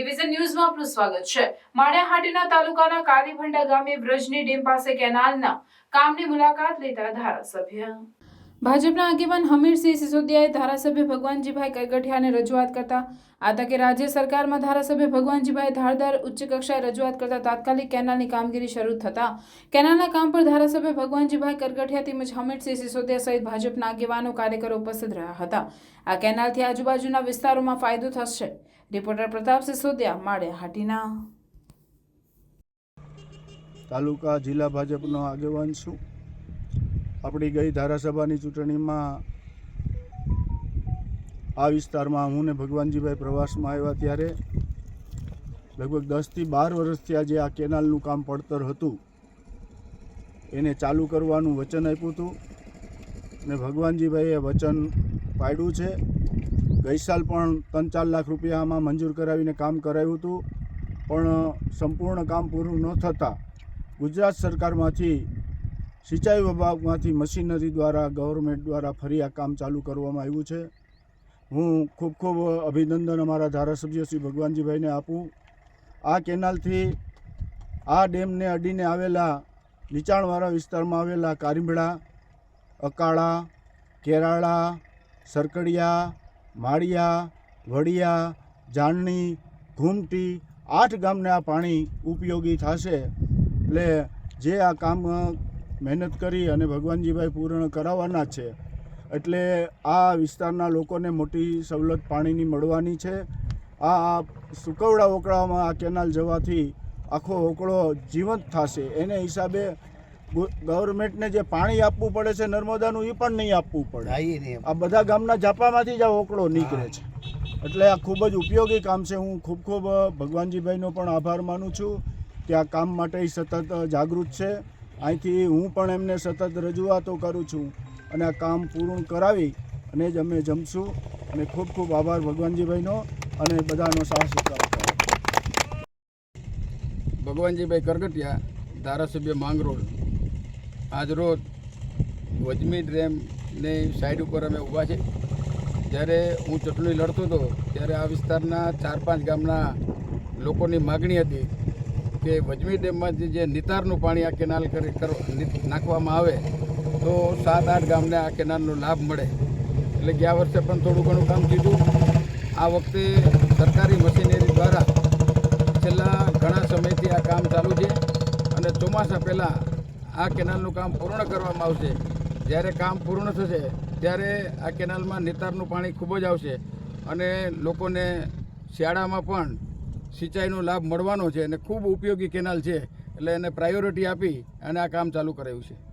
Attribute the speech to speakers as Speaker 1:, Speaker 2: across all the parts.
Speaker 1: Division ન્યૂઝમાં આપનું સ્વાગત છે. માળિયાહાટીના તાલુકાના કાલીભંડા ગામે વ્રજની ડેમ પાસે કેનાલના કામની મુલાકાત લેતા ધારાસભ્ય. ભાજપના આગેવાન હમીરસિંહ સિસોદિયાએ ધારાસભ્ય ભગવાનજીભાઈ કરગઠિયાને રજૂઆત કરતા આ તકે રાજ્ય સરકારમાં ધારાસભ્ય ભગવાનજીભાઈ ધારદાર ઉચ્ચ કક્ષાએ રજૂઆત કરતા તાત્કાલિક કેનાલની કામગીરી શરૂ થતા કેનાલના કામ પર ધારાસભ્ય ભગવાનજીભાઈ કરગઠિયા તેમજ હમીરસિંહ સિસોદિયા સહિત ભાજપના આગેવાનો કાર્યકરો ઉપસ્થિત રહ્યા હતા. આ કેનાલથી આજુબાજુના વિસ્તારોમાં ફાયદો થશે. રિપોર્ટર પ્રતાપ સિસોદિયા માળિયાહાટીના
Speaker 2: તાલુકા જિલ્લા ભાજપનો આગેવાન છું. આપણી ગઈ ધારાસભાની ચૂંટણીમાં આ વિસ્તારમાં હું ને ભગવાનજીભાઈ પ્રવાસમાં આવ્યા ત્યારે લગભગ દસથી બાર વર્ષથી આજે આ કેનાલનું કામ પડતર હતું. એને ચાલુ કરવાનું વચન આપ્યું હતું ને ભગવાનજીભાઈએ વચન પાડ્યું છે. ગઈ સાલ પણ ત્રણ ચાર લાખ રૂપિયા આમાં મંજૂર કરાવીને કામ કરાવ્યું હતું. પણ સંપૂર્ણ કામ પૂરું ન થતાં ગુજરાત સરકારમાંથી, સિંચાઈ વિભાગમાંથી, મશીનરી દ્વારા, ગવર્મેન્ટ દ્વારા ફરી આ કામ ચાલુ કરવામાં આવ્યું છે. હું ખૂબ ખૂબ અભિનંદન અમારા ધારાસભ્ય શ્રી ભગવાનજીભાઈને આપું. આ કેનાલથી, આ ડેમને અડીને આવેલા નીચાણવાળા વિસ્તારમાં આવેલા કારીમડા અકાળા, કેરાળા, સરકડિયા માળિયા, વડિયા જાણની ઘૂમટી આઠ ગામને આ પાણી ઉપયોગી થશે. એટલે જે આ કામ મહેનત કરી અને ભગવાનજીભાઈ પૂર્ણ કરાવવાના છે, એટલે આ વિસ્તારના લોકોને મોટી સવલત પાણીની મળવાની છે. આ સુકવડા ઓકળામાં આ કેનાલ જવાથી આખો ઓકળો જીવંત થશે. એને હિસાબે ગવર્મેન્ટને જે પાણી આપવું પડે છે નર્મદાનું એ પણ નહીં આપવું પડે. આ બધા ગામના ઝાપામાંથી જ આ ઓકળો નીકળે છે. એટલે આ ખૂબ જ ઉપયોગી કામ છે. હું ખૂબ ખૂબ ભગવાનજીભાઈનો પણ આભાર માનું છું કે આ કામ માટે સતત જાગૃત છે. અહીંથી હું પણ એમને સતત રજૂઆતો કરું છું અને આ કામ પૂર્ણ કરાવી અને જ અમે જમશું. અને ખૂબ ખૂબ આભાર ભગવાનજીભાઈનો અને બધાનો સાહસ
Speaker 3: ભગવાનજીભાઈ કરગટિયા ધારાસભ્ય માંગરોળ. આજરોજ વજમી ડેમની સાઈડ ઉપર અમે ઊભા છે. જ્યારે હું ચૂંટણી લડતો હતો, ત્યારે આ વિસ્તારના ચાર પાંચ ગામના લોકોની માગણી હતી કે વજમી ડેમમાંથી જે નિતારનું પાણી આ કેનાલ કર- નાખવામાં આવે, તો સાત આઠ ગામને આ કેનાલનો લાભ મળે. એટલે ગયા વર્ષે પણ થોડું ઘણું કામ કીધું આ વખતે સરકારી મશીનરી દ્વારા છેલ્લા ઘણા સમયથી આ કામ ચાલુ છે. અને ચોમાસા પહેલાં આ કેનાલનું કામ પૂર્ણ કરવામાં આવશે. જ્યારે કામ પૂર્ણ થશે, ત્યારે આ કેનાલમાં નિતારનું પાણી ખૂબ જ આવશે અને લોકોને શિયાળામાં પણ સિંચાઈનો લાભ મળવાનો છે અને ખૂબ ઉપયોગી કેનાલ છે. એટલે એને પ્રાયોરિટી આપી અને આ કામ ચાલુ કરાયું છે.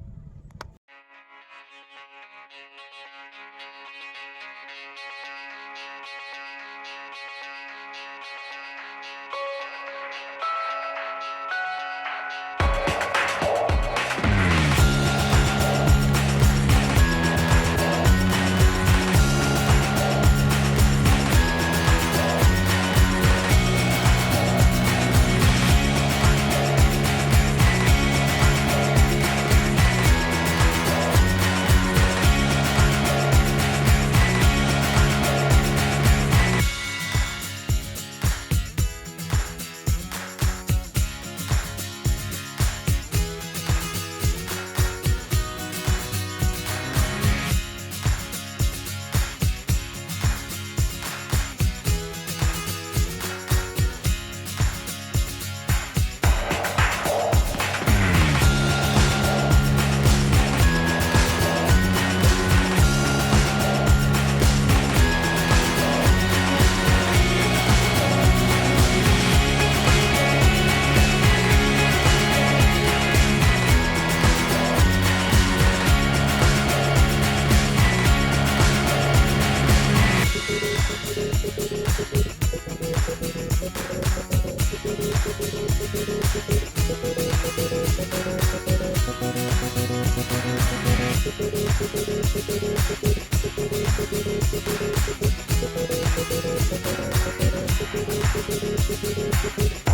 Speaker 3: Thank you.